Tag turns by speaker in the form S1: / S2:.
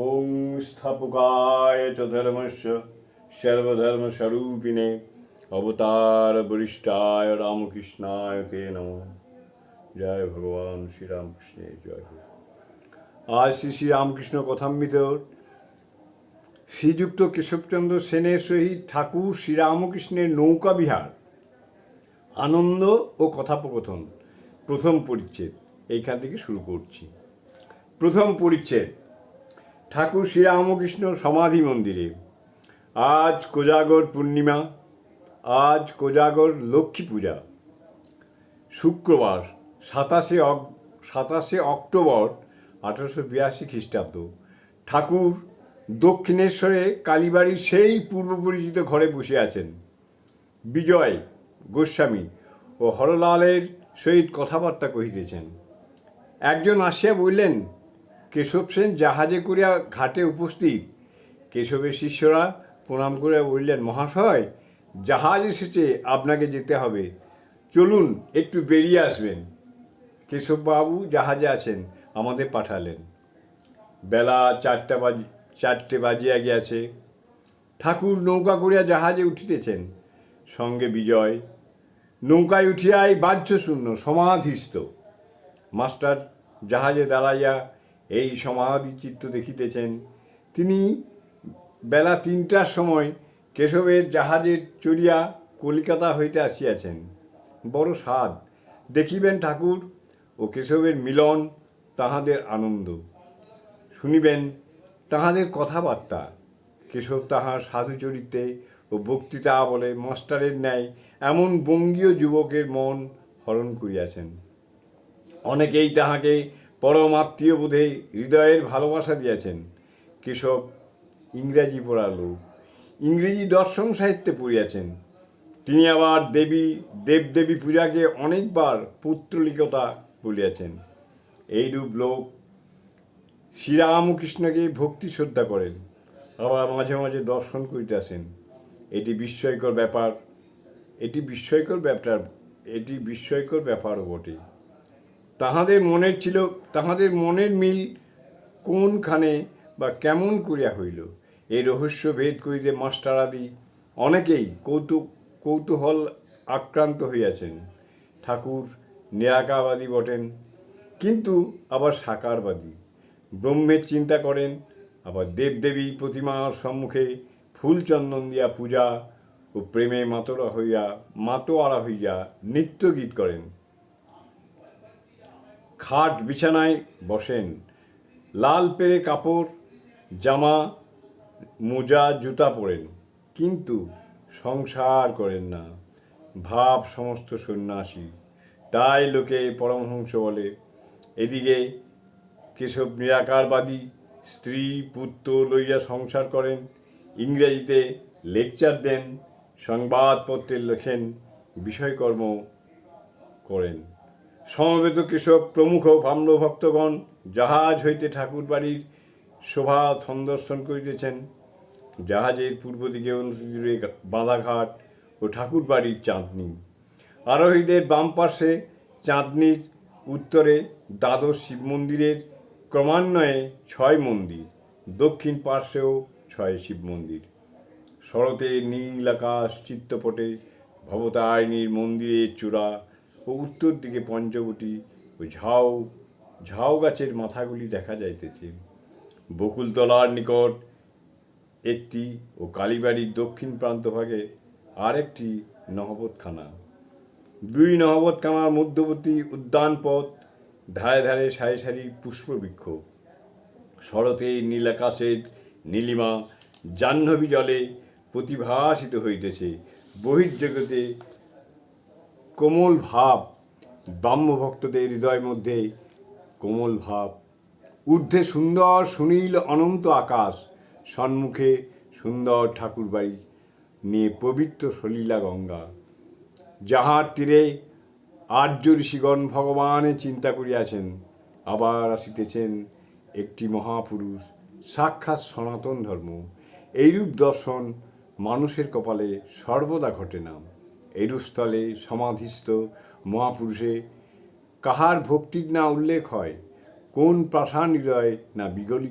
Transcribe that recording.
S1: ওং স্থাপকায় চ ধর্মস্য সর্বধর্মস্বরূপিণে অবতার বরিষ্ঠায় রামকৃষ্ণায় তে নম জয় ভগবান শ্রীরামকৃষ্ণের জয়। আজ শ্রী শ্রী রামকৃষ্ণ শ্রীযুক্ত কেশবচন্দ্র সেনের সহিত ঠাকুর শ্রীরামকৃষ্ণের নৌকা বিহার আনন্দ ও কথোপকথন প্রথম পরিচ্ছেদ এইখান থেকে শুরু করছি প্রথম পরিচ্ছেদ ঠাকুর শ্রীরামকৃষ্ণ সমাধি মন্দিরে। আজ কোজাগর পূর্ণিমা, আজ কোজাগর লক্ষ্মী পূজা। শুক্রবার, সাতাশে সাতাশে অক্টোবর আঠারোশো বিরাশি খ্রিস্টাব্দ। ঠাকুর দক্ষিণেশ্বরে কালীবাড়ির সেই পূর্ব পরিচিত ঘরে বসে আছেন। বিজয় গোস্বামী ও হরলালের সহিত কথাবার্তা কহিতেছেন। একজন আসিয়া বললেন কেশব সেন জাহাজে করিয়া ঘাটে উপস্থিত। কেশবের শিষ্যরা প্রণাম করিয়া বললেন, মহাশয়, জাহাজ এসেছে, আপনাকে যেতে হবে। চলুন, একটু বেরিয়ে আসবেন। কেশববাবু জাহাজে আছেন, আমাদের পাঠালেন। বেলা চারটা বাজ, চারটে বাজিয়া গিয়াছে। ঠাকুর নৌকা করিয়া জাহাজে উঠিতেছেন। সঙ্গে বিজয়, নৌকায় উঠিয়াই বাহ্য শূন্য সমাধিস্থ। মাস্টার জাহাজে দাঁড়াইয়া এই সমাধি চিত্র দেখিতেছেন। তিনি বেলা তিনটার সময় কেশবের জাহাজে চড়িয়া কলিকাতা হইতে আসিয়াছেন। বড় স্বাদ। দেখিবেন ঠাকুর ও কেশবের মিলন তাহাদের আনন্দ। শুনিবেন তাহাদের কথাবার্তা। কেশব তাহার সাধু চরিত্রে ও বক্তৃতা বলে মাস্টারের ন্যায় এমন বঙ্গীয় যুবকের মন হরণ করিয়াছেন। অনেকেই তাহাকে পরমাত্মীয় বোধে হৃদয়ের ভালোবাসা দিয়াছেন কেশব ইংরেজি ইংরাজি পড়ালো ইংরেজি দর্শন সাহিত্যে পড়িয়াছেন। তিনি আবার দেবী, দেবদেবী পূজাকে অনেকবার পুত্রলিকতা বলিয়াছেন। এইরূপ লোক শ্রীরামকৃষ্ণকে ভক্তি শ্রদ্ধা করেন, আবার মাঝে মাঝে দর্শন করিতেছেন। এটি বিস্ময়কর ব্যাপার, এটি বিস্ময়কর ব্যাপার, এটি বিস্ময়কর ব্যাপারও বটে। তাহাদের মনের ছিল, তাহাদের মনের মিল কোনখানে বা কেমন করিয়া হইল? এই রহস্য ভেদ করিতে মাস্টারাদি অনেকেই কৌতুক কৌতূহল আক্রান্ত হইয়াছেন। ঠাকুর নিরাকারবাদী বটেন, কিন্তু আবার সাকারবাদী। ব্রহ্মের চিন্তা করেন, আবার দেবদেবী প্রতিমার সম্মুখে ফুল চন্দন দিয়া পূজা ও প্রেমে মাতোরা হইয়া, মাতোয়ারা হইয়া নৃত্য গীত করেন। খাট বিছানায় বসেন। লাল পেরে কাপড়, জামা, মোজা, জুতা পরেন। কিন্তু সংসার করেন না। ভাব সমস্ত সন্ন্যাসী। তাই লোকে পরমহংস বলে। এদিকে কেশব নিরাকারবাদী স্ত্রী, পুত্র লইয়া সংসার করেন। ইংরেজিতে লেকচার দেন, সংবাদপত্রে লেখেন, বিষয়কর্ম করেন। সমবেত কৃষক প্রমুখ ভক্তগণ জাহাজ হইতে ঠাকুর বাড়ির শোভা সন্দর্শন করিতেছেন। জাহাজের পূর্ব দিকে জুড়ে বাঁধাঘাট ও ঠাকুর বাড়ির চাঁদনি। আরোহীদের বাম পাশে চাঁদনির উত্তরে দ্বাদশ শিব মন্দিরের ক্রমান্বয়ে ছয় মন্দির, দক্ষিণ পার্শ্বেও ছয় শিব মন্দির। শরতে নীল আকাশ চিত্তপটে ভবতারিণীর মন্দিরের চূড়া ও উত্তর দিকে পঞ্চবটি, ও ঝাউ ঝাউ গাছের মাথাগুলি দেখা যাইতেছে। বকুলতলার নিকট একটি ও কালীবাড়ির দক্ষিণ প্রান্তভাগে আরেকটি নহবতখানা। দুই নহবতখানার মধ্যবর্তী উদ্যান পথ ধারে ধারে সারি সারি পুষ্পবৃক্ষ। শরতে নীলাকাশের নীলিমা, জাহ্নবী জলে প্রতিভাসিত হইতেছে। বহির্জগতে কোমল ভাব ব্রাহ্ম ভক্তদের হৃদয় মধ্যে কোমল ভাব। ঊর্ধ্বে সুন্দর, সুনীল, অনন্ত আকাশ সম্মুখে সুন্দর ঠাকুরবাড়ি, নিয়ে পবিত্র সলীলা গঙ্গা। যাহার তীরে আর্য ঋষিগণ ভগবানের চিন্তা করিয়াছেন, আবার আসিতেছেন একটি মহাপুরুষ, সাক্ষাৎ সনাতন ধর্ম। এইরূপ দর্শন মানুষের কপালে সর্বদা ঘটে না। এইরূপ স্থলে সমাধিস্থ মহাপুরুষে কাহার ভক্তির না উল্লেখ হয়? কোন প্রাসান হৃদয় না বিগলিত